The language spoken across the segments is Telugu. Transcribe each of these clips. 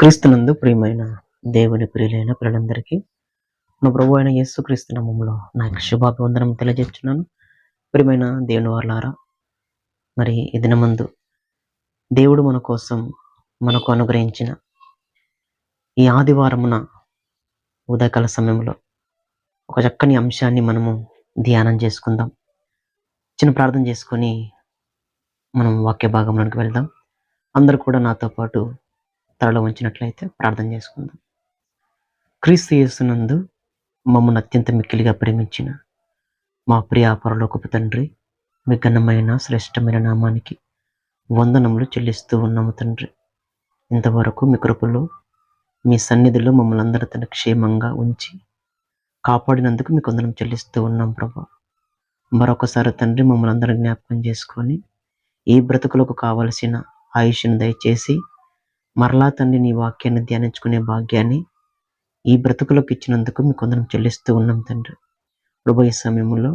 క్రీస్తునందు ప్రియమైన దేవుని ప్రియులైన పిల్లలందరికీ నా ప్రభు అయిన యేసు క్రీస్తు నా యొక్క శుభాభివందనం తెలియజేస్తున్నాను. ప్రియమైన దేవుని వాళ్ళారా మరి ఈ దినమందు దేవుడు మన కోసం మనకు అనుగ్రహించిన ఈ ఆదివారమున ఉదయకాల సమయంలో ఒక చక్కని అంశాన్ని మనము ధ్యానం చేసుకుందాం. చిన్న ప్రార్థన చేసుకొని మనం వాక్య భాగంలోకి వెళ్దాం. అందరూ కూడా నాతో పాటు తలలో ఉంచినట్లయితే ప్రార్థన చేసుకుందాం. క్రీస్తు యేసునందు మమ్మల్ని అత్యంత మిక్కిలిగా ప్రేమించిన మా ప్రియ పరలోకపు తండ్రి మీ ఘనమైన శ్రేష్టమైన నామానికి వందనములు చెల్లిస్తూ ఉన్నాము తండ్రి. ఇంతవరకు మీ కృపలో మీ సన్నిధిలో మమ్మల్ని అందరూ తన క్షేమంగా ఉంచి కాపాడినందుకు మీకు వందనం చెల్లిస్తూ ఉన్నాం ప్రభా. మరొకసారి తండ్రి మమ్మల్ని అందరూ జ్ఞాపకం చేసుకొని ఈ బ్రతుకులకు కావలసిన ఆయుష్ను దయచేసి మరలా తండ్రి నీ వాక్యాన్ని ధ్యానించుకునే భాగ్యాన్ని ఈ బ్రతుకులకు ఇచ్చినందుకు మీకు కొందరం చెల్లిస్తూ ఉన్నాం తండ్రి. ప్రభు సమయంలో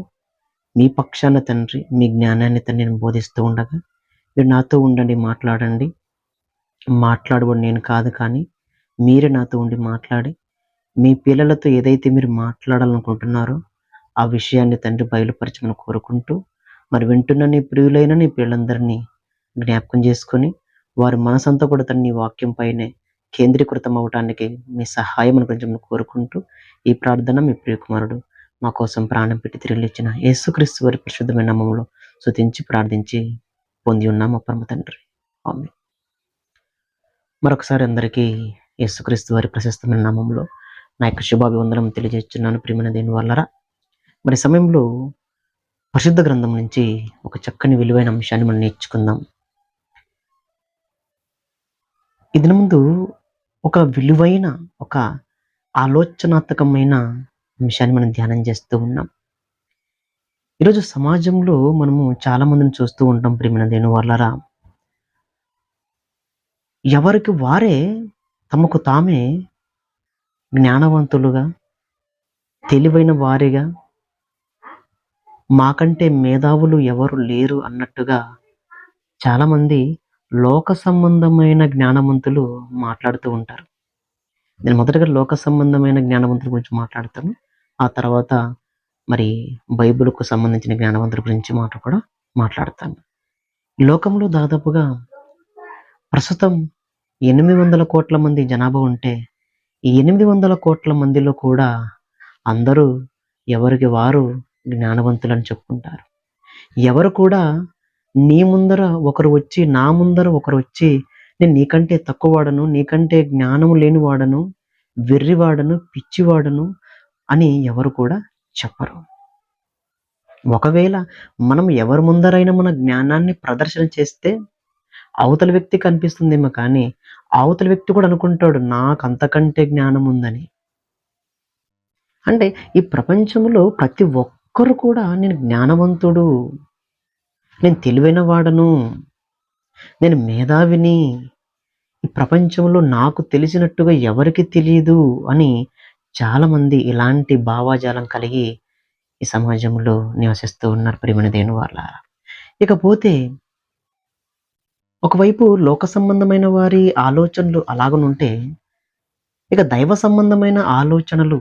మీ పక్షాన తండ్రి మీ జ్ఞానాన్ని తండ్రి నేను బోధిస్తూ ఉండగా మీరు నాతో ఉండండి మాట్లాడండి. మాట్లాడబడి నేను కాదు కానీ మీరే నాతో ఉండి మాట్లాడి మీ పిల్లలతో ఏదైతే మీరు మాట్లాడాలనుకుంటున్నారో ఆ విషయాన్ని తండ్రి బయలుపరచమని కోరుకుంటూ మరి వింటున్న నీ ప్రియులైన నీ పిల్లలందరినీ జ్ఞాపకం చేసుకొని వారి మనసంతా కూడా తన నీ వాక్యం పైనే కేంద్రీకృతం అవటానికి మీ సహాయం గురించి కోరుకుంటూ ఈ ప్రార్థన మీ ప్రియకుమారుడు మా కోసం ప్రాణం పెట్టి తిరిగిచ్చిన యేసుక్రీస్తు వారి పరిశుద్ధమైన నామంలో శుతించి ప్రార్థించి పొంది ఉన్నాము పరమ తండ్రి. ఆమె మరొకసారి అందరికీ యేసుక్రీస్తు వారి ప్రశస్తమైన నామంలో నా యొక్క శుభాభివందనం తెలియజేస్తున్నాను ప్రియమైన దేని వల్లరా మరి సమయంలో పరిశుద్ధ గ్రంథం నుంచి ఒక చక్కని విలువైన అంశాన్ని మనం నేర్చుకుందాం. ఇది ముందు ఒక విలువైన ఒక ఆలోచనాత్మకమైన అంశాన్ని మనం ధ్యానం చేస్తూ ఉన్నాం. ఈరోజు సమాజంలో మనము చాలా మందిని చూస్తూ ఉంటాం ప్రేమిన దేని వాళ్ళరా ఎవరికి వారే తమకు తామే జ్ఞానవంతులుగా తెలివైన వారిగా మాకంటే మేధావులు ఎవరు లేరు అన్నట్టుగా చాలామంది లోక సంబంధమైన జ్ఞానవంతులు మాట్లాడుతూ ఉంటారు. నేను మొదటగా లోక సంబంధమైన జ్ఞానవంతుల గురించి మాట్లాడతాను. ఆ తర్వాత మరి బైబిల్కు సంబంధించిన జ్ఞానవంతుల గురించి మాట కూడా మాట్లాడతాను. లోకంలో దాదాపుగా ప్రస్తుతం ఎనిమిది వందల కోట్ల మంది జనాభా ఉంటే ఈ ఎనిమిది వందల కోట్ల మందిలో కూడా అందరూ ఎవరికి వారు జ్ఞానవంతులని చెప్పుకుంటారు. ఎవరు కూడా నీ ముందర ఒకరు వచ్చి నా ముందర ఒకరు వచ్చి నేను నీకంటే తక్కువవాడను నీకంటే జ్ఞానము లేని వాడను వెర్రివాడను పిచ్చివాడను అని ఎవరు కూడా చెప్పరు. ఒకవేళ మనం ఎవరి ముందరైనా మన జ్ఞానాన్ని ప్రదర్శన చేస్తే అవతల వ్యక్తి కనిపిస్తుందేమో కానీ అవతల వ్యక్తి కూడా అనుకుంటాడు నాకు అంతకంటే జ్ఞానం ఉందని. అంటే ఈ ప్రపంచంలో ప్రతి ఒక్కరు కూడా నేను జ్ఞానవంతుడు నేను తెలివైన వాడను. నేను మేధావిని. ఈ ప్రపంచంలో నాకు తెలిసినట్టుగా ఎవరికి తెలియదు అని చాలామంది ఇలాంటి భావాజాలం కలిగి ఈ సమాజంలో నివసిస్తూ ఉన్నారు ప్రేమణ దేని వాళ్ళ ఇకపోతే ఒకవైపు లోక సంబంధమైన వారి ఆలోచనలు అలాగనుంటే ఇక దైవ సంబంధమైన ఆలోచనలు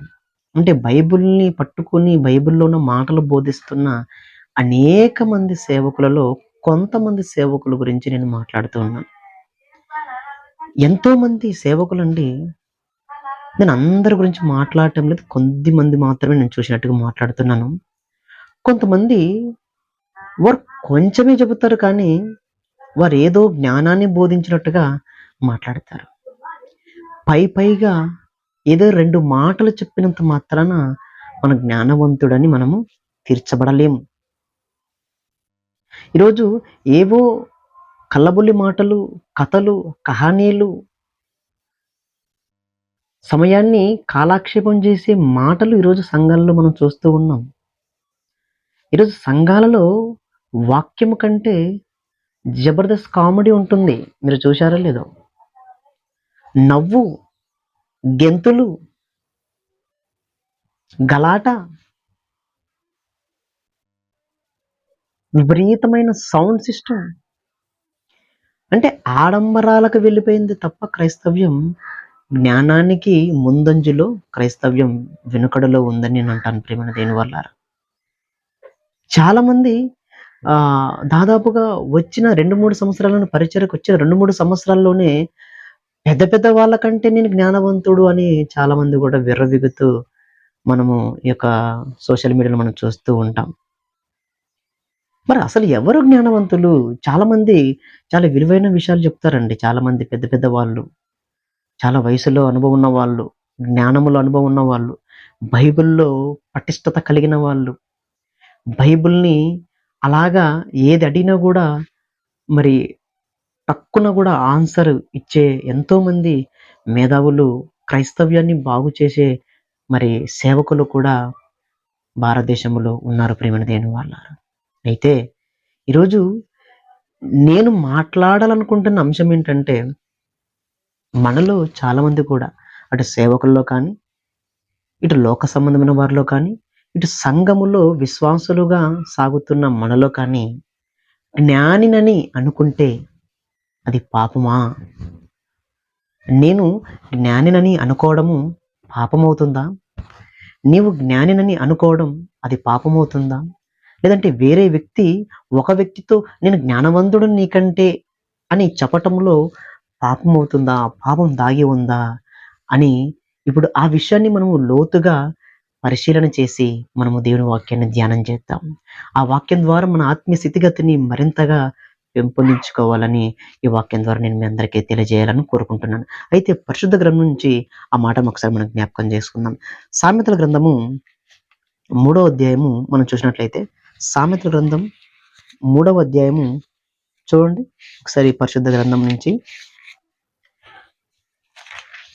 అంటే బైబిల్ని పట్టుకుని బైబిల్లో ఉన్న మాటలు బోధిస్తున్న అనేక మంది సేవకులలో కొంతమంది సేవకుల గురించి నేను మాట్లాడుతూ ఉన్నాను. ఎంతో మంది సేవకులండి నేను అందరి గురించి మాట్లాడటం లేదు కొద్ది మంది మాత్రమే నేను చూసినట్టుగా మాట్లాడుతున్నాను. కొంతమంది వారు కొంచెమే చెబుతారు కానీ వారు ఏదో జ్ఞానాన్ని బోధించినట్టుగా మాట్లాడతారు. పై పైగా ఏదో రెండు మాటలు చెప్పినంత మాత్రాన మన జ్ఞానవంతుడని మనము తీర్చబడలేము. ఈరోజు ఏవో కళ్ళబుల్లి మాటలు కథలు కహానీలు సమయాన్ని కాలాక్షేపం చేసే మాటలు ఈరోజు సంఘాలలో మనం చూస్తూ ఉన్నాం. ఈరోజు సంఘాలలో వాక్యం కంటే జబర్దస్త్ కామెడీ ఉంటుంది. మీరు చూశారో లేదో? నవ్వు గెంతులు గలాట విపరీతమైన సౌండ్ సిస్టమ్. అంటే ఆడంబరాలకు వెళ్ళిపోయింది తప్ప క్రైస్తవ్యం జ్ఞానానికి ముందంజలో క్రైస్తవ్యం వెనుకడలో ఉందని నేను అంటాను ప్రేమ దేని వల్ల ఆ దాదాపుగా వచ్చిన రెండు మూడు సంవత్సరాలను పరిచయకు వచ్చిన రెండు మూడు సంవత్సరాల్లోనే పెద్ద పెద్ద వాళ్ళకంటే నేను జ్ఞానవంతుడు అని చాలామంది కూడా విర్రవిగుతూ మనము ఈ యొక్క సోషల్ మీడియాలో మనం చూస్తూ ఉంటాం. మరి అసలు ఎవరు జ్ఞానవంతులు? చాలామంది చాలా విలువైన విషయాలు చెప్తారండి. చాలామంది పెద్ద పెద్ద వాళ్ళు చాలా వయసులో అనుభవం ఉన్న వాళ్ళు జ్ఞానములో అనుభవం ఉన్న వాళ్ళు బైబిల్లో పటిష్టత కలిగిన వాళ్ళు. బైబిల్ని అలాగా ఏది అడిగినా కూడా మరి టక్కున కూడా ఆన్సర్ ఇచ్చే ఎంతోమంది మేధావులు క్రైస్తవ్యాన్ని బాగు చేసే మరి సేవకులు కూడా భారతదేశంలో ఉన్నారు ప్రేమణ దేని వాళ్ళ అయితే ఈరోజు నేను మాట్లాడాలనుకుంటున్న అంశం ఏంటంటే మనలో చాలామంది కూడా అటు సేవకుల్లో కానీ ఇటు లోక సంబంధమైన వారిలో కానీ ఇటు సంఘములో విశ్వాసులుగా సాగుతున్న మనలో కానీ జ్ఞానినని అనుకుంటే అది పాపమా? నేను జ్ఞానినని అనుకోవడము పాపమవుతుందా? నీవు జ్ఞానినని అనుకోవడం అది పాపమవుతుందా? లేదంటే వేరే వ్యక్తి ఒక వ్యక్తితో నేను జ్ఞానవంతుడు నీకంటే అని చెప్పటంలో పాపం అవుతుందా? పాపం దాగి ఉందా? అని ఇప్పుడు ఆ విషయాన్ని మనము లోతుగా పరిశీలన చేసి మనము దేవుని వాక్యాన్ని ధ్యానం చేద్దాం. ఆ వాక్యం ద్వారా మన ఆత్మీయ స్థితిగతిని మరింతగా పెంపొందించుకోవాలని ఈ వాక్యం ద్వారా నేను మీ అందరికీ తెలియజేయాలని కోరుకుంటున్నాను. అయితే పరిశుద్ధ గ్రంథం నుంచి ఆ మాట ఒకసారి మనం జ్ఞాపకం చేసుకుందాం. సామెతల గ్రంథము మూడో అధ్యాయము మనం చూసినట్లయితే సామెతల గ్రంథం మూడవ అధ్యాయము. చూడండి ఒకసారి పరిశుద్ధ గ్రంథం నుంచి.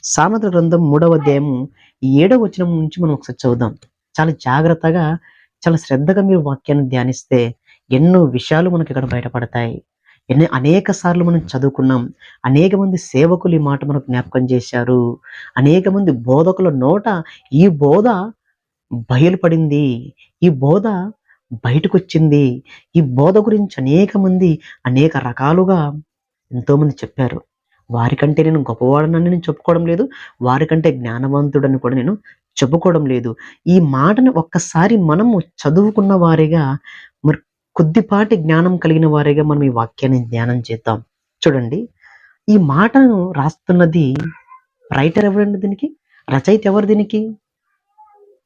సామెతల గ్రంథం మూడవ అధ్యాయము ఏడవ వచనం నుంచి మనం ఒకసారి చదువుదాం. చాలా జాగ్రత్తగా చాలా శ్రద్ధగా మీరు వాక్యాన్ని ధ్యానిస్తే ఎన్నో విషయాలు మనకి ఇక్కడ బయటపడతాయి. ఎన్ని అనేక సార్లు మనం చదువుకున్నాం. అనేక మంది సేవకులు ఈ మాట మనకు జ్ఞాపకం చేశారు. అనేక మంది బోధకుల నోట ఈ బోధ బయలుపడింది. ఈ బోధ బయటకు వచ్చింది ఈ బోధ గురించి అనేక మంది అనేక రకాలుగా ఎంతోమంది చెప్పారు. వారికంటే నేను గొప్పవాడనని నేను చెప్పుకోవడం లేదు. వారికంటే జ్ఞానవంతుడని కూడా నేను చెప్పుకోవడం లేదు. ఈ మాటను ఒక్కసారి మనము చదువుకున్న వారిగా మరి కొద్దిపాటి జ్ఞానం కలిగిన వారిగా మనం ఈ వాక్యాన్ని ధ్యానం చేద్దాం. చూడండి. ఈ మాటను రాస్తున్నది రైటర్ ఎవరండి దీనికి? రచయిత ఎవరు దీనికి?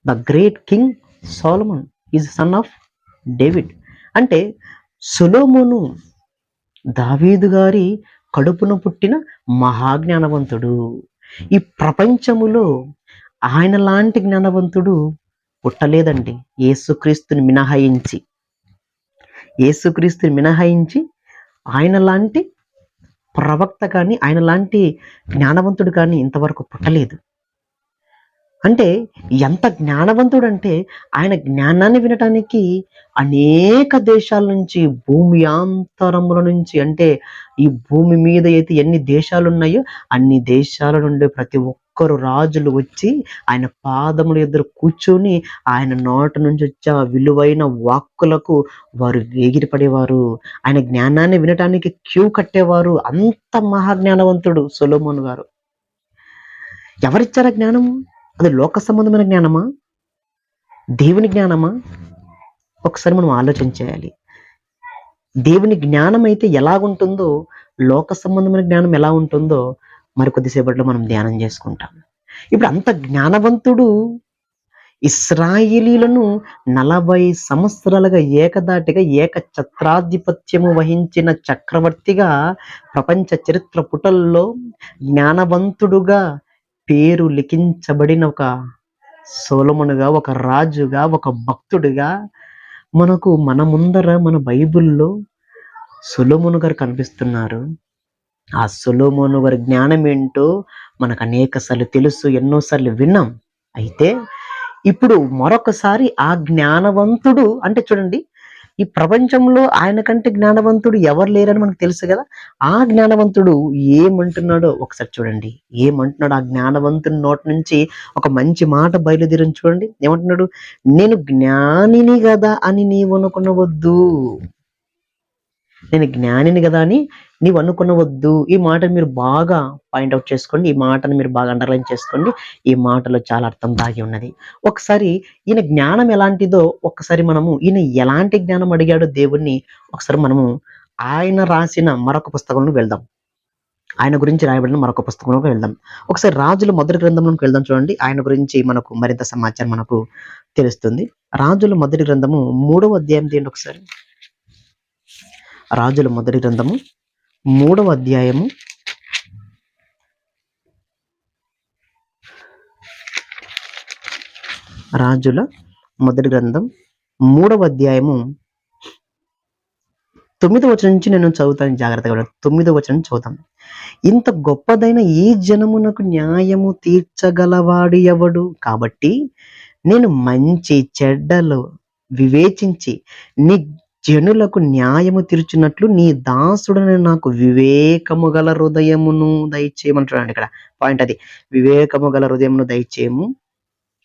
The great king Solomon is son of David. అంటే సులోమును దావీదు గారి కడుపున పుట్టిన మహాజ్ఞానవంతుడు. ఈ ప్రపంచములో ఆయన లాంటి జ్ఞానవంతుడు పుట్టలేదండి. యేసుక్రీస్తుని మినహాయించి. యేసుక్రీస్తుని మినహాయించి ఆయన లాంటి ప్రవక్త కానీ ఆయన లాంటి జ్ఞానవంతుడు కానీ ఇంతవరకు పుట్టలేదు. అంటే ఎంత జ్ఞానవంతుడు అంటే ఆయన జ్ఞానాన్ని వినటానికి అనేక దేశాల నుంచి భూమి అంతరముల నుంచి అంటే ఈ భూమి మీద అయితే ఎన్ని దేశాలు ఉన్నాయో అన్ని దేశాల నుండి ప్రతి ఒక్కరు రాజులు వచ్చి ఆయన పాదముల ఇద్దరు కూర్చొని ఆయన నోట నుంచి వచ్చే ఆ విలువైన వాక్కులకు వారు వేగిరిపడేవారు ఆయన జ్ఞానాన్ని వినటానికి క్యూ కట్టేవారు. అంత మహాజ్ఞానవంతుడు సొలోమోన్ గారు. ఎవరిచ్చారా జ్ఞానము? అది లోక సంబంధమైన జ్ఞానమా? దేవుని జ్ఞానమా? ఒకసారి మనం ఆలోచన చేయాలి. దేవుని జ్ఞానం అయితే ఎలాగుంటుందో లోక సంబంధమైన జ్ఞానం ఎలా ఉంటుందో మరి కొద్దిసేపట్లో మనం ధ్యానం చేసుకుంటాం. ఇప్పుడు అంత జ్ఞానవంతుడు ఇస్రాయిలీలను నలభై సంవత్సరాలుగా ఏకదాటిగా ఏక ఛత్రాధిపత్యము వహించిన చక్రవర్తిగా ప్రపంచ చరిత్ర పుటల్లో జ్ఞానవంతుడుగా పేరు లిఖించబడిన ఒక సోలమునుగా ఒక రాజుగా ఒక భక్తుడిగా మనకు మన ముందర మన బైబిల్లో సులోమును గారు కనిపిస్తున్నారు. ఆ సులోమును గారి జ్ఞానం ఏంటో మనకు అనేక సార్లు తెలుసు ఎన్నోసార్లు విన్నాం. అయితే ఇప్పుడు మరొకసారి ఆ జ్ఞానవంతుడు అంటే చూడండి ఈ ప్రపంచంలో ఆయన కంటే జ్ఞానవంతుడు ఎవరు లేరని మనకు తెలుసు కదా? ఆ జ్ఞానవంతుడు ఏమంటున్నాడో ఒకసారి చూడండి. ఏమంటున్నాడు? ఆ జ్ఞానవంతుని నోటి నుంచి ఒక మంచి మాట బయలుదేరని చూడండి. ఏమంటున్నాడు? నేను జ్ఞానిని కదా అని నీవు అనుకునవద్దు. నేను జ్ఞానిని కదా అని నీవు అనుకునవద్దు. ఈ మాటను మీరు బాగా పాయింట్అవుట్ చేసుకోండి. ఈ మాటను మీరు బాగా అండర్లైన్ చేసుకోండి. ఈ మాటలో చాలా అర్థం దాగి ఉన్నది. ఒకసారి ఈయన జ్ఞానం ఎలాంటిదో ఒకసారి మనము ఈయన ఎలాంటి జ్ఞానం అడిగాడో దేవుణ్ణి ఒకసారి మనము ఆయన రాసిన మరొక పుస్తకంలో వెళ్దాం. ఆయన గురించి రాయబడిన మరొక పుస్తకంలోకి వెళ్దాం. ఒకసారి రాజుల మొదటి గ్రంథంలోకి వెళ్దాం చూడండి. ఆయన గురించి మనకు మరింత సమాచారం మనకు తెలుస్తుంది. రాజుల మొదటి గ్రంథము మూడవ అధ్యాయం తీయండి ఒకసారి. రాజుల మొదటి గ్రంథము మూడవ అధ్యాయము. రాజుల మొదటి గ్రంథం మూడవ అధ్యాయము. తొమ్మిదో వచనం నుంచి నేను చదువుతాను జాగ్రత్తగా తొమ్మిదవ వచనం చదువుతాను. ఇంత గొప్పదైన ఈ జనమునకు న్యాయము తీర్చగలవాడు ఎవడు? కాబట్టి నేను మంచి చెడ్డలు వివేచించి నీ జనులకు న్యాయము తీర్చున్నట్లు నీ దాసుడని నాకు వివేకము గల హృదయమును దయచేయమంటున్నాడు ఇక్కడ. పాయింట్ అది. వివేకము గల హృదయమును దయచేయము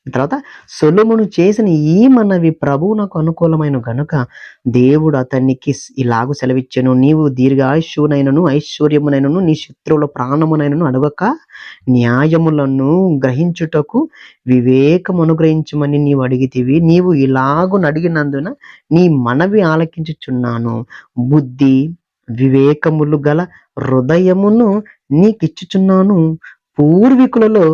తర్వాత సొలొమోను చేసిన ఈ మనవి ప్రభువునకు అనుకూలమైన గనుక దేవుడు అతనికి ఇలాగ సెలవిచ్చెను. నీవు దీర్ఘాయుష్యునైనను ఐశ్వర్యమునైనను నీ శత్రువుల ప్రాణమునైనను అడగక న్యాయములను గ్రహించుటకు వివేకం అనుగ్రహించమని నీవు అడిగితివి. నీవు ఇలాగు అడిగినందున నీ మనవి ఆలకించుచున్నాను. బుద్ధి వివేకములు గల హృదయమును నీకిచ్చుచున్నాను. పూర్వీకులలో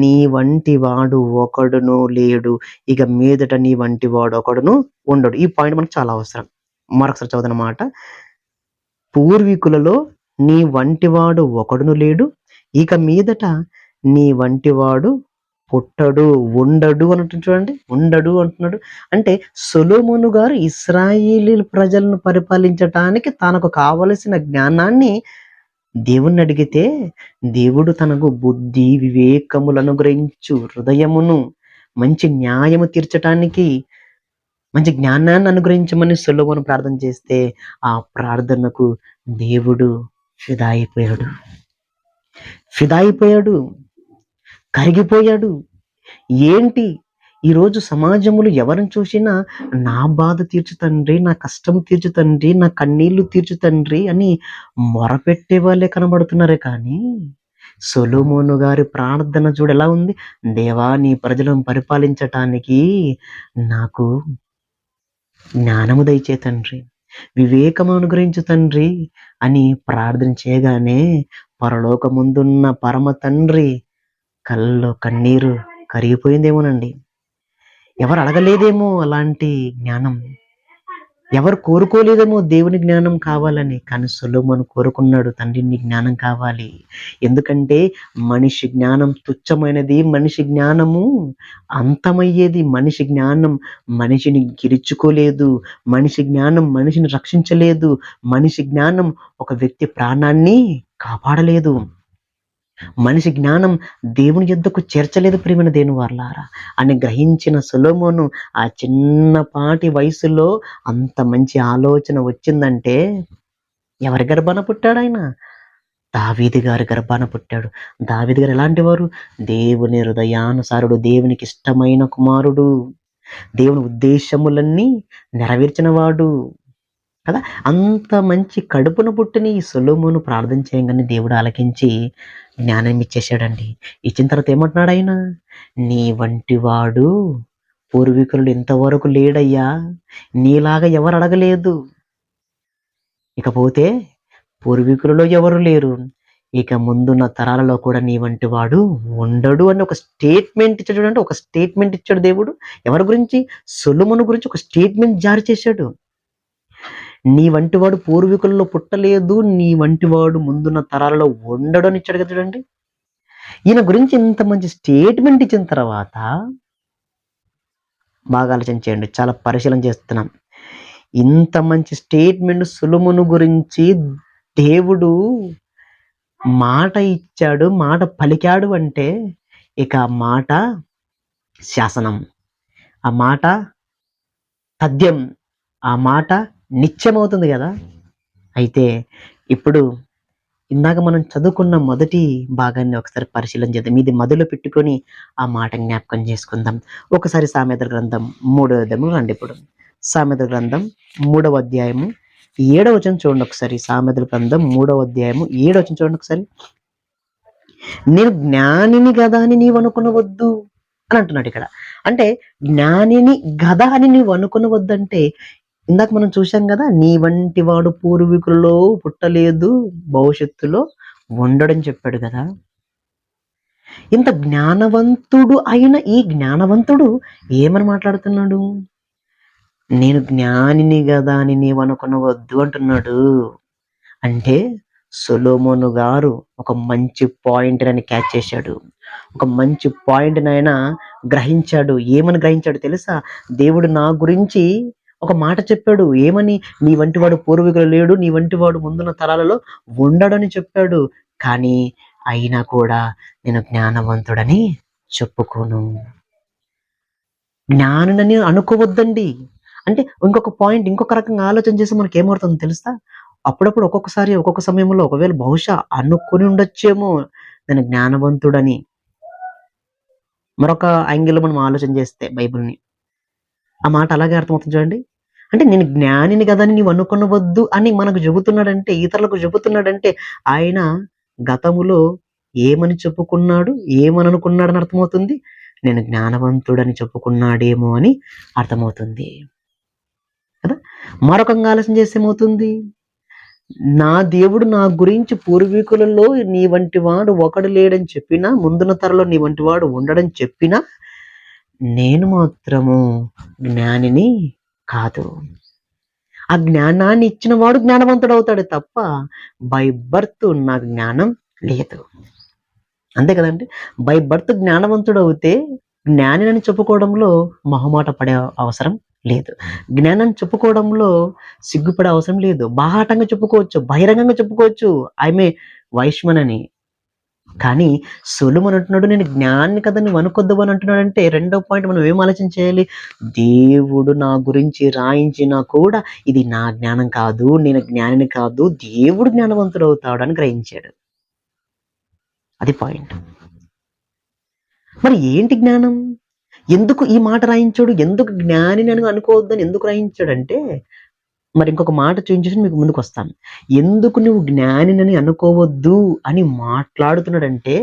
నీ వంటి వాడు ఒకడును లేడు. ఇక మీదట నీ వంటి వాడు ఒకడును ఉండడు. ఈ పాయింట్ మనకు చాలా అవసరం. మరొకసారి చదువునమాట పూర్వీకులలో నీ వంటివాడు ఒకడును లేడు. ఇక మీదట నీ వంటివాడు పుట్టడు ఉండడు అన్నట్టు చూడండి. ఉండడు అంటున్నాడు. అంటే సొలోమును గారు ఇస్రాయిలీ ప్రజలను పరిపాలించటానికి తనకు కావలసిన జ్ఞానాన్ని దేవుణ్ణి అడిగితే దేవుడు తనకు బుద్ధి వివేకములు అనుగ్రహించు హృదయమును మంచి న్యాయము తీర్చటానికి మంచి జ్ఞానాన్ని అనుగ్రహించమని సులభను ప్రార్థన చేస్తే ఆ ప్రార్థనకు దేవుడు ఫిదా అయిపోయాడు ఫిదా అయిపోయాడు కరిగిపోయాడు. ఏంటి? ఈరోజు సమాజంలో ఎవరిని చూసినా నా బాధ తీర్చు తండ్రి నా కష్టం తీర్చు తండ్రి నా కన్నీళ్ళు తీర్చు తండ్రి అని మొరపెట్టే వాళ్ళే కనబడుతున్నారే కానీ సొలోమోను గారి ప్రార్థన చూడు ఎలా ఉంది? దేవా నీ ప్రజలను పరిపాలించటానికి నాకు జ్ఞానము దయచే తండ్రి వివేకము అనుగ్రహించు తండ్రి అని ప్రార్థన చేయగానే పరలోకముందున్న పరమ తండ్రి కళ్ళలో కన్నీరు కరిగిపోయిందేమోనండి. ఎవరు అడగలేదేమో అలాంటి జ్ఞానం? ఎవరు కోరుకోలేదేమో దేవుని జ్ఞానం కావాలని? కానీ సులోమను కోరుకున్నాడు తండ్రిని జ్ఞానం కావాలి. ఎందుకంటే మనిషి జ్ఞానం తుచ్చమైనది మనిషి జ్ఞానము అంతమయ్యేది. మనిషి జ్ఞానం మనిషిని గిరుచుకోలేదు మనిషి జ్ఞానం మనిషిని రక్షించలేదు మనిషి జ్ఞానం ఒక వ్యక్తి ప్రాణాన్ని కాపాడలేదు. మనిషి జ్ఞానం దేవుని యుద్ధకు చేర్చలేదు ప్రేమైన దేని వార్లారా అని గ్రహించిన సులోమోను ఆ చిన్నపాటి వయసులో అంత మంచి ఆలోచన వచ్చిందంటే ఎవరి గర్భాన పుట్టాడు ఆయన? దావీది గారి గర్భాన పుట్టాడు. దావీది గారు ఎలాంటి వారు దేవుని హృదయానుసారుడు దేవునికి ఇష్టమైన కుమారుడు. దేవుని ఉద్దేశములన్నీ నెరవేర్చినవాడు. కదా? అంత మంచి కడుపున పుట్టిన ఈ సొలోమును ప్రార్థన చేయగానే దేవుడు ఆలకించి జ్ఞానం ఇచ్చేసాడండి ఇచ్చిన తర్వాత ఏమంటున్నాడు ఆయన? నీ వంటివాడు పూర్వీకులు ఇంతవరకు లేడయ్యా. నీలాగా ఎవరు అడగలేదు. ఇకపోతే పూర్వీకులలో ఎవరు లేరు. ఇక ముందున్న తరాలలో కూడా నీ వంటి వాడు ఉండడు అని ఒక స్టేట్మెంట్ ఇచ్చాడు. అంటే ఒక స్టేట్మెంట్ ఇచ్చాడు దేవుడు. ఎవరి గురించి? సొలుమును గురించి ఒక స్టేట్మెంట్ జారీ చేశాడు. నీ వంటి వాడు పుట్టలేదు నీ వంటి వాడు ముందున్న తరాలలో ఉండడు అని ఇచ్చాడు కదా చూడండి. ఈయన గురించి ఇంత మంచి స్టేట్మెంట్ ఇచ్చిన తర్వాత బాగా ఆలోచన చేయండి చాలా పరిశీలన చేస్తున్నాం. ఇంత మంచి స్టేట్మెంట్ సులుమును గురించి దేవుడు మాట ఇచ్చాడు మాట పలికాడు అంటే ఇక ఆ మాట శాసనం. ఆ మాట పద్యం ఆ మాట నిత్యమవుతుంది కదా? అయితే ఇప్పుడు ఇందాక మనం చదువుకున్న మొదటి భాగాన్ని ఒకసారి పరిశీలన చేద్దాం. మీది మొదలు పెట్టుకొని ఆ మాట జ్ఞాపకం చేసుకుందాం. ఒకసారి సామెత గ్రంథం మూడవ అధ్యాయము రండి ఇప్పుడు. సామెత గ్రంథం మూడవ అధ్యాయము ఏడవచనం చూడండి ఒకసారి. సామెతల గ్రంథం మూడవ అధ్యాయము ఏడవ వచనం చూడండి ఒకసారి. నేను జ్ఞానిని కదా అని నీవు అనుకునవద్దు అని అంటున్నాడు ఇక్కడ. అంటే జ్ఞానిని గదా అని నీవు అనుకునవద్దంటే ఇందాక మనం చూశాం కదా నీ వంటి వాడు పూర్వీకులలో పుట్టలేదు భవిష్యత్తులో ఉండడని చెప్పాడు కదా. ఇంత జ్ఞానవంతుడు అయిన ఈ జ్ఞానవంతుడు ఏమని మాట్లాడుతున్నాడు? నేను జ్ఞానిని కదా అని నీవు అనుకునవద్దు అంటున్నాడు. అంటే సొలోమోను గారు ఒక మంచి పాయింట్ అని క్యాచ్ చేశాడు. ఒక మంచి పాయింట్ ఆయన గ్రహించాడు. ఏమని గ్రహించాడు తెలుసా? దేవుడు నా గురించి ఒక మాట చెప్పాడు ఏమని? నీ వంటి వాడు పూర్వీకులు లేడు నీ వంటి వాడు ముందున్న తరాలలో ఉండడని చెప్పాడు. కానీ అయినా కూడా నేను జ్ఞానవంతుడని చెప్పుకోను. జ్ఞానుడని అనుకోవద్దండి. అంటే ఇంకొక పాయింట్ ఇంకొక రకంగా ఆలోచన చేసి మనకి ఏమవుతుందో తెలుసా? అప్పుడప్పుడు ఒక్కొక్కసారి ఒక్కొక్క సమయంలో ఒకవేళ బహుశా అనుకొని ఉండొచ్చేమో నేను జ్ఞానవంతుడని. మరొక యాంగిల్ మనం ఆలోచన చేస్తే బైబిల్ని. ఆ మాట అలాగే అర్థమవుతుంది చూడండి. అంటే నేను జ్ఞానిని కదని నీవు అనుకునవద్దు అని మనకు చెబుతున్నాడంటే ఇతరులకు చెబుతున్నాడంటే ఆయన గతములో ఏమని చెప్పుకున్నాడు ఏమని అనుకున్నాడని అర్థమవుతుంది? నేను జ్ఞానవంతుడని చెప్పుకున్నాడేమో అని అర్థమవుతుంది. కదా? మరొకంగా ఆలోచన చేసేమవుతుంది నా దేవుడు నా గురించి పూర్వీకులలో నీ వంటి వాడు ఒకడు లేడని చెప్పినా ముందున తరలో నీ వంటి వాడు ఉండడని చెప్పినా నేను మాత్రము జ్ఞానిని కాదు. ఆ జ్ఞానాన్ని ఇచ్చిన వాడు జ్ఞానవంతుడు అవుతాడు తప్ప బై బర్త్ నా జ్ఞానం లేదు. అంతే కదండి? బై బర్త్ జ్ఞానవంతుడు అవుతే జ్ఞానిని చెప్పుకోవడంలో మొహమాట పడే అవసరం లేదు. జ్ఞానం చెప్పుకోవడంలో సిగ్గుపడే అవసరం లేదు. బాహాటంగా చెప్పుకోవచ్చు బహిరంగంగా చెప్పుకోవచ్చు. ఆమె వైష్మన్ అని కానీ సొలుమన్ అంటున్నాడు నేను జ్ఞాన్ని కదా నువ్వు అనుకొద్దు అని అంటున్నాడు అంటే రెండో పాయింట్ మనం ఏం ఆలోచన చేయాలి? దేవుడు నా గురించి రాయించినా కూడా ఇది నా జ్ఞానం కాదు నేను జ్ఞానిని కాదు దేవుడు జ్ఞానవంతుడు అవుతాడు అని గ్రహించాడు. అది పాయింట్. మరి ఏంటి జ్ఞానం? ఎందుకు ఈ మాట రాయించాడు? ఎందుకు జ్ఞానిని అని అనుకోవద్దని ఎందుకు రాయించాడంటే మరి ఇంకొక మాట చూపించేసి మీకు ముందుకు వస్తాను ఎందుకు నువ్వు జ్ఞానినని అనుకోవద్దు అని మాట్లాడుతున్నాడంటే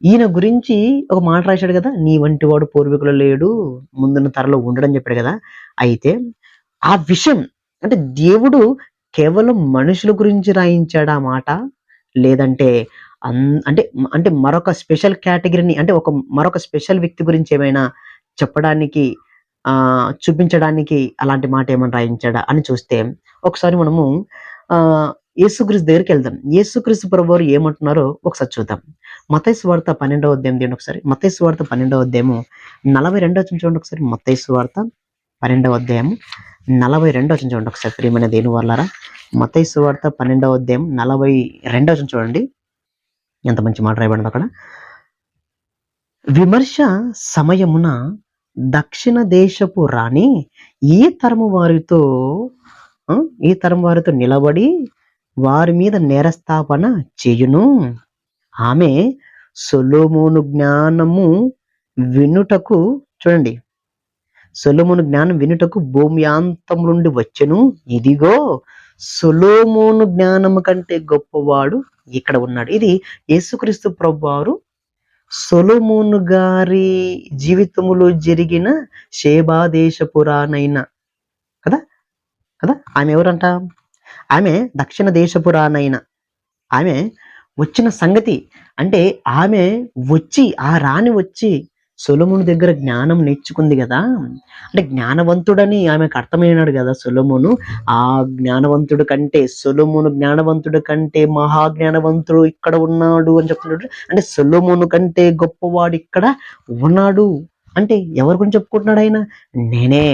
ఈయన గురించి ఒక మాట రాశాడు కదా నీ వంటి వాడు పూర్వీకులు లేడు ముందున్న తరలో ఉండడం చెప్పాడు కదా. అయితే ఆ విషయం అంటే దేవుడు కేవలం మనుషుల గురించి రాయించాడు ఆ మాట? లేదంటే అన్- అంటే అంటే మరొక స్పెషల్ కేటగిరీని అంటే ఒక మరొక స్పెషల్ వ్యక్తి గురించి ఏమైనా చెప్పడానికి చూపించడానికి అలాంటి మాట ఏమైనా రాయించాడా అని చూస్తే ఒకసారి మనము ఆ యేసుక్రీస్తు దగ్గరికి వెళ్దాం. యేసుక్రీస్తు ప్రభు వారు ఏమంటున్నారో ఒకసారి చూద్దాం. మతైసు వార్త పన్నెండవ అధ్యాయం తీయండి ఒకసారి. మతైసు వార్త పన్నెండవ అధ్యాయము నలభై రెండవ చూడండి ఒకసారి. మతైసు వార్త పన్నెండవ అధ్యాయము నలభై రెండవ చూడండి ఒకసారి. ప్రియమైన దేని వల్లారా మతైసు వార్త పన్నెండవ అధ్యాయం నలభై రెండవ చూడండి. ఎంత మంచి మాట రాయబడింది అక్కడ. విమర్శ సమయమున దక్షిణ దేశపు రాణి ఈ తరము వారితో ఈ తరం వారితో నిలబడి వారి మీద నేరస్థాపన చేయును. ఆమె సొలోమోను జ్ఞానము వినుటకు చూడండి సొలోమోను జ్ఞానం వినుటకు భూమ్యాంతం నుండి వచ్చెను. ఇదిగో సొలోమోను జ్ఞానము కంటే గొప్పవాడు ఇక్కడ ఉన్నాడు. ఇది యేసుక్రీస్తు ప్రభువారు సొలోమోను గారి జీవితములో జరిగిన శేబాదేశపురానైన కదా? కదా? ఆమె ఎవరంట? ఆమె దక్షిణ దేశపురానైన. ఆమె వచ్చిన సంగతి అంటే ఆమె వచ్చి ఆ రాణి వచ్చి సొలమును దగ్గర జ్ఞానం నేర్చుకుంది కదా. అంటే జ్ఞానవంతుడని ఆమెకు అర్థమైనాడు కదా సొలమును. ఆ జ్ఞానవంతుడు కంటే సొలమును జ్ఞానవంతుడు కంటే మహా జ్ఞానవంతుడు ఇక్కడ ఉన్నాడు అని చెప్తున్నాడు. అంటే సొలమును కంటే గొప్పవాడు ఇక్కడ ఉన్నాడు. అంటే ఎవరి గురించి చెప్పుకుంటున్నాడు ఆయన? నేనే.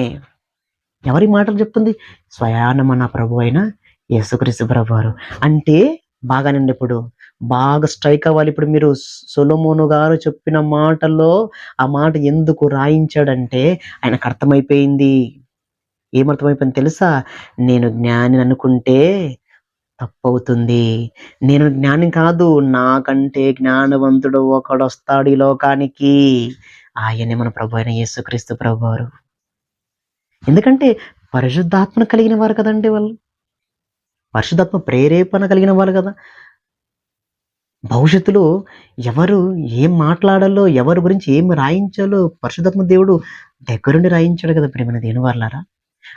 ఎవరి మాటలు చెప్తుంది? స్వయాన మన ప్రభు అయిన యేసుక్రీస్తు ప్రభు వారు అంటే బాగానండి ఇప్పుడు. బాగా స్ట్రైక్ అవ్వాలి. ఇప్పుడు మీరు సొలమోను గారు చెప్పిన మాటల్లో ఆ మాట ఎందుకు రాయించాడంటే ఆయనకు అర్థమైపోయింది. ఏమర్థమైపోయింది తెలుసా? నేను జ్ఞాని అనుకుంటే తప్పవుతుంది. నేను జ్ఞాని కాదు నాకంటే జ్ఞానవంతుడు ఒకడు వస్తాడు ఈ లోకానికి. ఆయనే మన ప్రభు అయిన యేసుక్రీస్తు ప్రభు వారు ఎందుకంటే పరిశుద్ధాత్మ కలిగిన వారు కదండి వాళ్ళు. పరిశుద్ధాత్మ ప్రేరేపణ కలిగిన వాళ్ళు కదా. భవిష్యత్తులో ఎవరు ఏం మాట్లాడాలో ఎవరి గురించి ఏం రాయించాలో పరిశుధాత్మ దేవుడు దగ్గరుండి రాయించాడు కదా ప్రేమ దేని వాళ్ళారా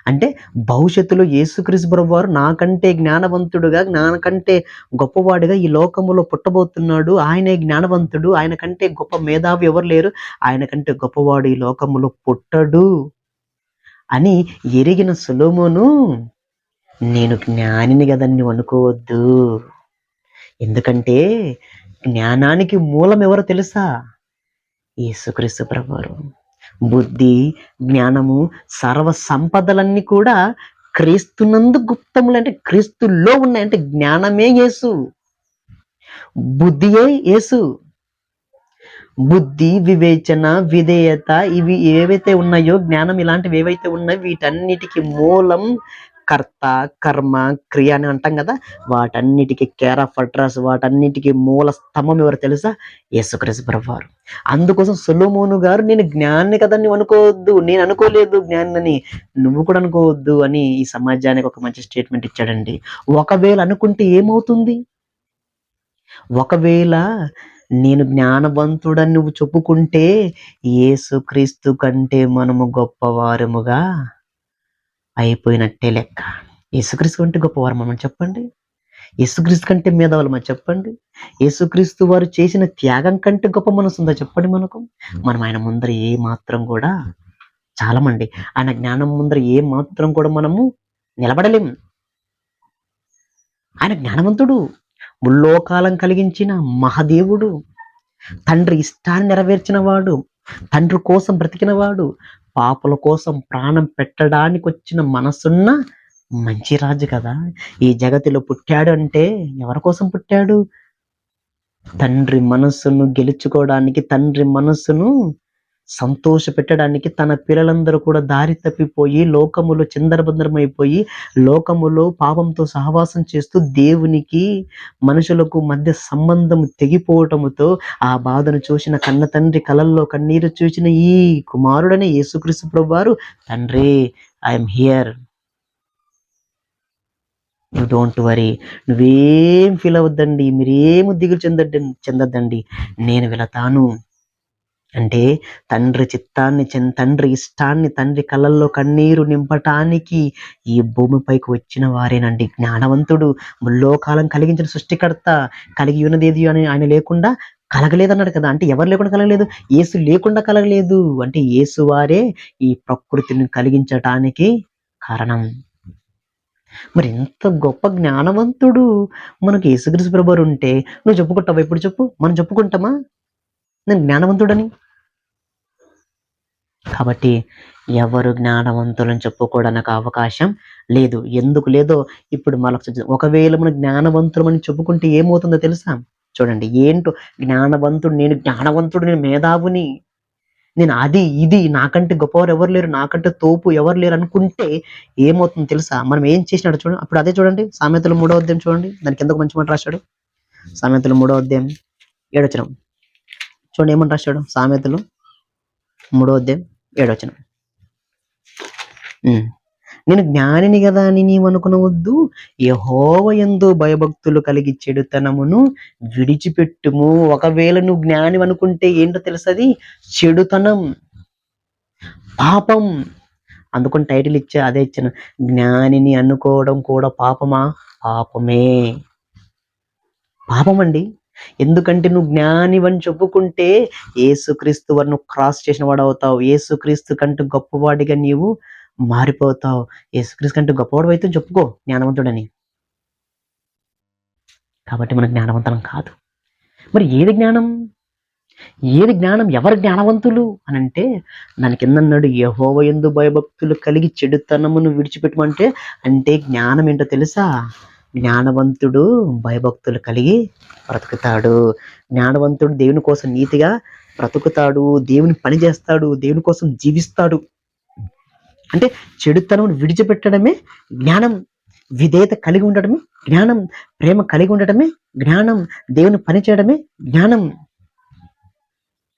అంటే భవిష్యత్తులో యేసుక్రీస్తు ప్రభు వారు నాకంటే జ్ఞానవంతుడుగా నాకంటే గొప్పవాడిగా ఈ లోకములో పుట్టబోతున్నాడు. ఆయనే జ్ఞానవంతుడు. ఆయన కంటే గొప్ప మేధావి ఎవరు లేరు. ఆయన కంటే గొప్పవాడు ఈ లోకములో పుట్టడు అని ఎరిగిన సులోమును. నేను జ్ఞానిని కదా నువ్వు అనుకోవద్దు. ఎందుకంటే జ్ఞానానికి మూలం ఎవరో తెలుసా? యేసుక్రీస్తు ప్రభువారు. బుద్ధి జ్ఞానము సర్వ సంపదలన్నీ కూడా క్రీస్తునందు గుప్తములు. అంటే క్రీస్తులో ఉన్నాయంటే జ్ఞానమే యేసు. బుద్ధియే యేసు. బుద్ధి వివేచన విధేయత ఇవి ఏవైతే ఉన్నాయో జ్ఞానం ఇలాంటివి ఏవైతే ఉన్నాయో వీటన్నిటికీ మూలం కర్త కర్మ క్రియ అని అంటాం కదా వాటన్నిటికీ కేర్ ఆఫ్ అడ్రస్ వాటన్నిటికీ మూల స్తంభం ఎవరు తెలుసా? యేసుక్రీస్తు ప్రభువారు. అందుకోసం సొలోమోను గారు నేను జ్ఞాని కదా నువ్వు అనుకోవద్దు నేను అనుకోలేదు జ్ఞాని నువ్వు కూడా అనుకోవద్దు అని ఈ సమాజానికి ఒక మంచి స్టేట్మెంట్ ఇచ్చాడండి. ఒకవేళ అనుకుంటే ఏమవుతుంది? ఒకవేళ నేను జ్ఞానవంతుడని నువ్వు చెప్పుకుంటే యేసుక్రీస్తు కంటే మనము గొప్పవారముగా అయిపోయినట్టే లెక్క. యేసుక్రీస్తు కంటే గొప్పవారు మనం చెప్పండి? యేసుక్రీస్తు కంటే మేధావులు మనం చెప్పండి? యేసుక్రీస్తు వారు చేసిన త్యాగం కంటే గొప్ప మనసు ఉందా చెప్పండి మనకు? మనం ఆయన ముందర ఏ మాత్రం కూడా చాలమండి. ఆయన జ్ఞానం ముందర ఏ మాత్రం కూడా మనము నిలబడలేం. ఆయన జ్ఞానవంతుడు ముల్లోకాలం కలిగించిన మహాదేవుడు తండ్రి ఇష్టాన్ని నెరవేర్చిన వాడు తండ్రి కోసం బ్రతికిన వాడు పాపల కోసం ప్రాణం పెట్టడానికి వచ్చిన మనసున్న మంచి రాజు కదా. ఈ జగతిలో పుట్టాడు అంటే ఎవరి కోసం పుట్టాడు? తండ్రి మనస్సును గెలుచుకోవడానికి తండ్రి మనస్సును సంతోష పెట్టడానికి తన పిల్లలందరూ కూడా దారి తప్పిపోయి లోకములో చిందరబందరమైపోయి లోకములో పాపంతో సహవాసం చేస్తూ దేవునికి మనుషులకు మధ్య సంబంధం తెగిపోవటముతో ఆ బాధను చూసిన కన్న తండ్రి కలల్లో కన్నీరు చూసిన ఈ కుమారుడనే యేసుక్రీస్తు ప్రభువారు తండ్రి I'm here you don't worry నువ్వేం ఫీల్ అవ్వద్దండి. మీరేం దిగులు చెందండి చెందద్దండి. నేను వెళతాను. అంటే తండ్రి చిత్తాన్ని తండ్రి ఇష్టాన్ని తండ్రి కళ్ళల్లో కన్నీరు నింపటానికి ఈ భూమిపైకి వచ్చిన వారేనండి జ్ఞానవంతుడు. ముల్లోకాలం కలిగించిన సృష్టికర్త కలిగి ఉన్నదేది అని ఆయన లేకుండా కలగలేదన్నాడు కదా. అంటే ఎవరు లేకుండా కలగలేదు? ఏసు లేకుండా కలగలేదు. అంటే యేసు వారే ఈ ప్రకృతిని కలిగించటానికి కారణం. మరి ఎంత గొప్ప జ్ఞానవంతుడు మనకు యేసుగ్రీసు ప్రభువారు ఉంటే. నువ్వు చెప్పుకుంటావా? ఇప్పుడు చెప్పు. మనం చెప్పుకుంటామా? నేను జ్ఞానవంతుడని? కాబట్టి ఎవరు జ్ఞానవంతులని చెప్పుకోవడానికి అవకాశం లేదు. ఎందుకు లేదో ఇప్పుడు మనకు ఒకవేళ మనం జ్ఞానవంతులమని చెప్పుకుంటే ఏమవుతుందో తెలుసా? చూడండి ఏంటో జ్ఞానవంతుడు నేను జ్ఞానవంతుడు నేను మేధావుని. నేను అది ఇది నాకంటే గొప్పవారు ఎవరు లేరు నాకంటే తోపు ఎవరు లేరు అనుకుంటే ఏమవుతుందో తెలుసా? మనం ఏం చేసినాడు చూడండి. అప్పుడు అదే చూడండి సామెతలు మూడో అధ్యాయం చూడండి. దానికి ఎందుకు మంచి మాట రాశాడు? సామెతలు మూడో అధ్యాయం ఏడొచ్చినాం. చూడండి ఏమని రాశాడు? సామెతలు. మూడో అధ్యాయం ఏడవచనం ఉమ్. నేను జ్ఞానిని కదా అని నీవు అనుకునవద్దు. యహోవ ఎందు భయభక్తులు కలిగి చెడుతనమును విడిచిపెట్టుము. ఒకవేళ నువ్వు జ్ఞాని అనుకుంటే ఏంటో తెలుసది? చెడుతనం. పాపం. అందుకని టైటిల్ ఇచ్చా అదే ఇచ్చాను జ్ఞానిని అనుకోవడం కూడా పాపమా? పాపమే. పాపం అండి ఎందుకంటే నువ్వు జ్ఞానివని చెప్పుకుంటే ఏసుక్రీస్తు వారు నువ్వు క్రాస్ చేసిన వాడు అవుతావు ఏసుక్రీస్తు కంటే గొప్పవాడిగా నీవు మారిపోతావు. ఏసుక్రీస్తు కంటే గొప్పవాడు అయితే చెప్పుకో జ్ఞానవంతుడని. కాబట్టి మన జ్ఞానవంతనం కాదు. మరి ఏది జ్ఞానం? ఏది జ్ఞానం? ఎవరు జ్ఞానవంతులు? అని అంటే దాని కింద అన్నాడు యహోవ ఎందు భయభక్తులు కలిగి చెడుతనమును విడిచిపెట్టమంటే అంటే జ్ఞానం ఏంటో తెలుసా? జ్ఞానవంతుడు భయభక్తులు కలిగి బ్రతుకుతాడు. జ్ఞానవంతుడు దేవుని కోసం నీతిగా బ్రతుకుతాడు. దేవుని పని చేస్తాడు. దేవుని కోసం జీవిస్తాడు. అంటే చెడుతనం విడిచిపెట్టడమే జ్ఞానం. విధేయత కలిగి ఉండడమే జ్ఞానం. ప్రేమ కలిగి ఉండడమే జ్ఞానం. దేవుని పని చేయడమే జ్ఞానం.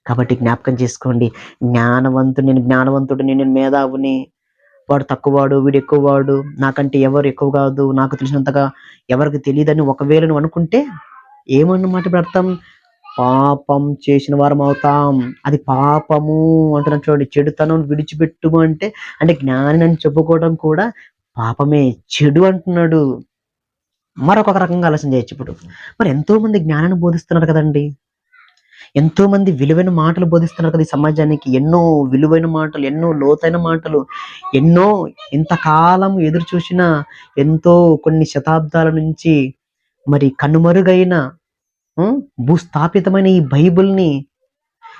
కాబట్టి జ్ఞాపకం చేసుకోండి. జ్ఞానవంతుడు నేను జ్ఞానవంతుడు నేను మేధావుని. వాడు తక్కువవాడు వీడు ఎక్కువవాడు నాకంటే ఎవరు ఎక్కువ కాదు నాకు తెలిసినంతగా ఎవరికి తెలియదని ఒకవేళ నువ్వు అనుకుంటే ఏమన్నమాట ఇప్పుడు అర్థం? పాపం చేసిన వారం అవుతాం. అది పాపము అంటున్నా చూడండి. చెడుతనం విడిచిపెట్టుము అంటే అంటే జ్ఞాని అని చెప్పుకోవడం కూడా పాపమే చెడు అంటున్నాడు. మరొక రకంగా ఆలోచన చేయొచ్చు ఇప్పుడు. మరి ఎంతో మంది జ్ఞానాన్ని బోధిస్తున్నారు కదండి. ఎంతో మంది విలువైన మాటలు బోధిస్తున్నారు కదా ఈ సమాజానికి. ఎన్నో విలువైన మాటలు ఎన్నో లోతైన మాటలు ఎన్నో ఇంతకాలం ఎదురు చూసిన ఎంతో కొన్ని శతాబ్దాల నుంచి మరి కనుమరుగైన భూస్థాపితమైన ఈ బైబిల్ని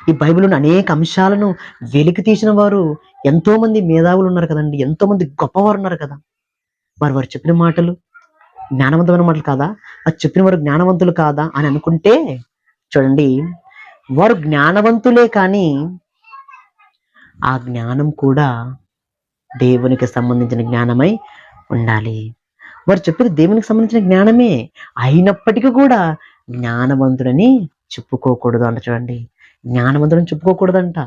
ఈ బైబిల్లోని అనేక అంశాలను వెలికి తీసిన వారు ఎంతో మంది మేధావులు ఉన్నారు కదండి. ఎంతో మంది గొప్పవారు ఉన్నారు కదా. మరి వారు చెప్పిన మాటలు జ్ఞానవంతమైన మాటలు కాదా? అది చెప్పిన వారు జ్ఞానవంతులు కాదా అని అనుకుంటే చూడండి వారు జ్ఞానవంతులే కానీ ఆ జ్ఞానం కూడా దేవునికి సంబంధించిన జ్ఞానమై ఉండాలి. వారు చెప్పేది దేవునికి సంబంధించిన జ్ఞానమే. అయినప్పటికీ కూడా జ్ఞానవంతుడని చెప్పుకోకూడదు అంట చూడండి. జ్ఞానవంతుడని చెప్పుకోకూడదంట.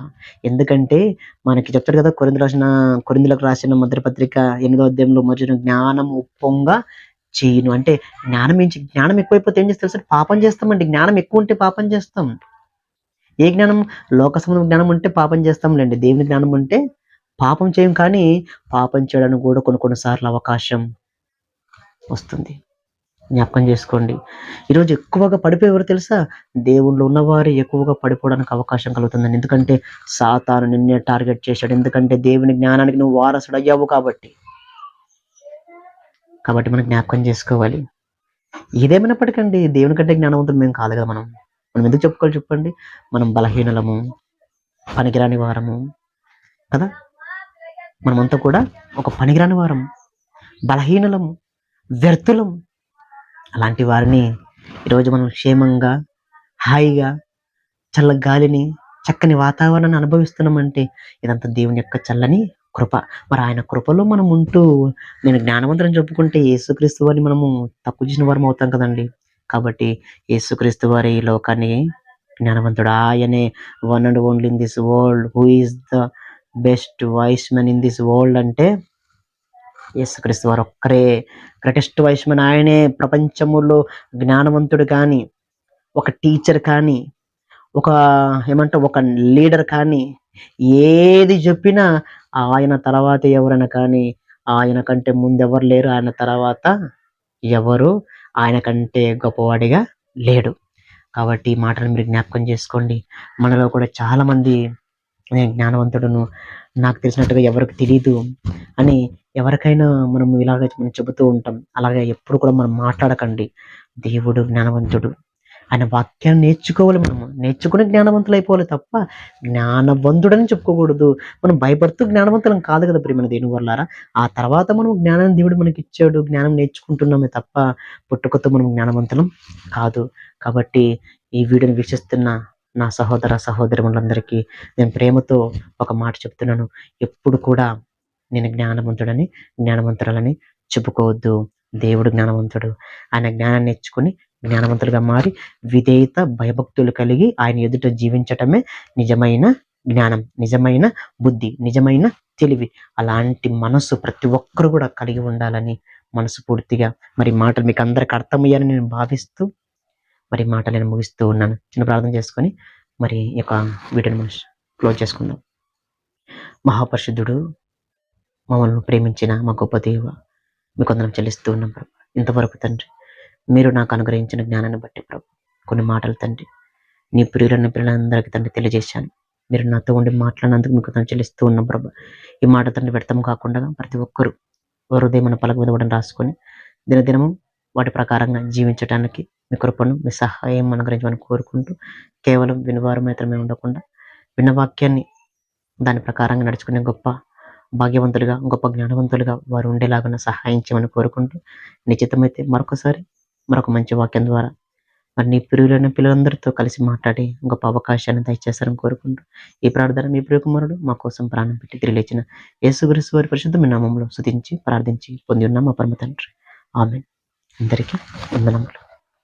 ఎందుకంటే మనకి చెప్తారు కదా కొరింది రాసిన కొరిందులకు రాసిన మద్రపత్రిక ఎనిమిదో అధ్యాయంలో మొదటి జ్ఞానం ఉప్పొంగ చేయను. అంటే జ్ఞానం ఏంటి జ్ఞానం ఎక్కువైపోతే ఏం చేస్తారు తెలుసా? పాపం చేస్తామండి. జ్ఞానం ఎక్కువ ఉంటే పాపం చేస్తాం. ఏ జ్ఞానం? లోక సంబంధం జ్ఞానం ఉంటే పాపం చేస్తాంలేండి. దేవుని జ్ఞానం ఉంటే పాపం చేయం కానీ పాపం చేయడానికి కూడా కొన్ని కొన్నిసార్లు అవకాశం వస్తుంది. జ్ఞాపకం చేసుకోండి. ఈరోజు ఎక్కువగా పడిపోయేవారు తెలుసా? దేవుళ్ళు ఉన్నవారు ఎక్కువగా పడిపోవడానికి అవకాశం కలుగుతుందని ఎందుకంటే సాతాను నిన్నే టార్గెట్ చేశాడు. ఎందుకంటే దేవుని జ్ఞానానికి నువ్వు వారసుడు అయ్యావు కాబట్టి. కాబట్టి మనం జ్ఞాపకం చేసుకోవాలి. ఏదేమైనప్పటికండి దేవుని కంటే జ్ఞానవంతులు మేము కాదు కదా మనం. మనం ఎందుకు చెప్పుకోవాలి చెప్పండి? మనం బలహీనలము పనికిరాని వారము కదా? మనమంతా కూడా ఒక పనికిరాని వారం బలహీనలము వ్యర్థులం అలాంటి వారిని ఈరోజు మనం క్షేమంగా హాయిగా చల్ల గాలిని చక్కని వాతావరణాన్ని అనుభవిస్తున్నామంటే ఇదంతా దేవుని యొక్క చల్లని కృప. మరి ఆయన కృపలో మనం ఉంటూ నేను జ్ఞానవంతుని చెప్పుకుంటే యేసుక్రీస్తు వారిని మనము తప్పు చేసిన వారం అవుతాం కదండి. కాబట్టి యేసుక్రీస్తు వారి ఈ లోకాన్ని జ్ఞానవంతుడు ఆయనే one and only in this world. Who is the best wise men in this world అంటే యేసుక్రీస్తు వారు ఒక్కరే. గ్రేటెస్ట్ వాయిస్ మెన్ ఆయనే. ప్రపంచములో జ్ఞానవంతుడు కానీ ఒక టీచర్ కానీ ఒక ఏమంటే ఒక లీడర్ కానీ ఏది చెప్పినా ఆయన తర్వాత ఎవరైనా కానీ ఆయన కంటే ముందు ఎవరు లేరు ఆయన తర్వాత ఎవరు ఆయన కంటే గొప్పవాడిగా లేడు. కాబట్టి ఈ మాటలు మీరు జ్ఞాపకం చేసుకోండి. మనలో కూడా చాలామంది నేను జ్ఞానవంతుడును నాకు తెలిసినట్టుగా ఎవరికి తెలియదు అని ఎవరికైనా మనం ఇలాగ మనం చెబుతూ ఉంటాం. అలాగే ఎప్పుడు కూడా మనం మాట్లాడకండి. దేవుడు జ్ఞానవంతుడు. ఆయన వాక్యాన్ని నేర్చుకోవాలి మనము. నేర్చుకుని జ్ఞానవంతులు అయిపోవాలి తప్ప జ్ఞానవంతుడని చెప్పుకోకూడదు. మనం భయపడుతూ జ్ఞానవంతులం కాదు కదా ప్రియమైన దేని వల్లారా ఆ తర్వాత మనం జ్ఞానాన్ని దేవుడు మనకి ఇచ్చాడు. జ్ఞానం నేర్చుకుంటున్నామే తప్ప పుట్టుకతో మనం జ్ఞానవంతులం కాదు. కాబట్టి ఈ వీడియోని వీక్షిస్తున్న నా సహోదర సహోదరులందరికీ నేను ప్రేమతో ఒక మాట చెప్తున్నాను. ఎప్పుడు కూడా నేను జ్ఞానవంతుడని జ్ఞానవంతురాలని చెప్పుకోవద్దు. దేవుడు జ్ఞానవంతుడు. ఆయన జ్ఞానాన్ని నేర్చుకుని జ్ఞానవంతులుగా మారి విధేయత భయభక్తులు కలిగి ఆయన ఎదుట జీవించటమే నిజమైన జ్ఞానం నిజమైన బుద్ధి నిజమైన తెలివి. అలాంటి మనసు ప్రతి ఒక్కరు కూడా కలిగి ఉండాలని మనసు పూర్తిగా మరి మాటలు మీకు అందరికి అర్థమయ్యాలని నేను భావిస్తూ మరి మాటలు నేను ముగిస్తూ ఉన్నాను. చిన్న ప్రార్థన చేసుకొని మరి ఈ యొక్క వీడియోని మనం క్లోజ్ చేసుకుందాం. మహాపరిశుద్ధుడు మమ్మల్ని ప్రేమించిన మా గొప్ప దేవ మీకు అందరం చెల్లిస్తూ ఉన్నాం ఇంతవరకు తండ్రి మీరు నాకు అనుగ్రహించిన జ్ఞానాన్ని బట్టి ప్రభు. కొన్ని మాటలు తండ్రి నీ ప్రియులన్న పిల్లలందరికీ తండ్రి తెలియజేశాను. మీరు నాతో ఉండి మాట్లాడినందుకు మీకు తను చెల్లిస్తూ ఉన్నాం ప్రభు. ఈ మాట తండ్రి వ్యర్థం కాకుండా ప్రతి ఒక్కరూ హృదయం పలక మీద కూడా రాసుకొని దినదినము వాటి ప్రకారంగా జీవించడానికి మీ కృపను మీ సహాయం అనుగ్రహించమని కోరుకుంటూ కేవలం వినివారు మాత్రమే ఉండకుండా విన్న వాక్యాన్ని దాని ప్రకారంగా నడుచుకునే గొప్ప భాగ్యవంతులుగా గొప్ప జ్ఞానవంతులుగా వారు ఉండేలాగా సహాయం చేయమని కోరుకుంటూ నిశ్చితమైతే మరొకసారి మరొక మంచి వాక్యం ద్వారా మరి నీ ప్రియులైన పిల్లలందరితో కలిసి మాట్లాడి గొప్ప అవకాశాన్ని దయచేస్తారని కోరుకుంటూ ఈ ప్రార్థన మీ ప్రియ కుమారుడు మా కోసం ప్రాణం పెట్టి తిరిగి లేచిన యేసుగురిసు వారి పరిశుద్ధ మీ నామంలో శుతించి ప్రార్థించి పొంది ఉన్నాం మా పరమ తండ్రి. ఆమె అందరికీ వందనములు.